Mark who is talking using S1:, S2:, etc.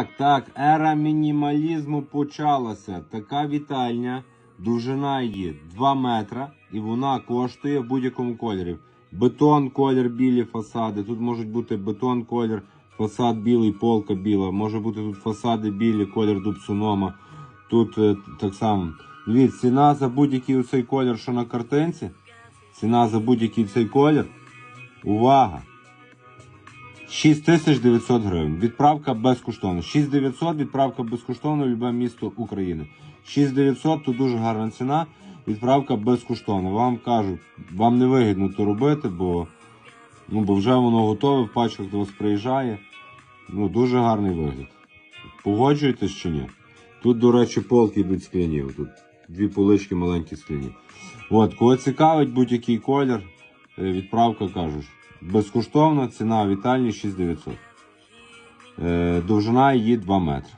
S1: Так, так, ера мінімалізму почалася. Така вітальня, довжина її 2 метра, і вона коштує в будь-якому кольорі. Бетон, колір, білі фасади. Тут можуть бути бетон, колір, фасад білий, полка біла. Може бути тут фасади білі, колір дубсунома. Тут е, так само. Дивіться, ціна за будь-який оцей колір, що на картинці. Ціна за будь-який цей колір. Увага! 6900 гривень. Відправка безкоштовна. 6900 відправка безкоштовна в любе місто України. 6900 то дуже гарна ціна. Відправка безкоштовна. Вам кажуть, вам не вигідно то робити, бо, ну, бо вже воно готове, в пачках до вас приїжджає. Ну, дуже гарний вигляд. Погоджуєтесь чи ні? Тут, до речі, полки йдуть скляні. Тут дві полички маленькі скляні. От, кого цікавить будь-який колір, е, відправка кажуть. Безкоштовна ціна вітальні 6900. Е, Довжина її 2 метри.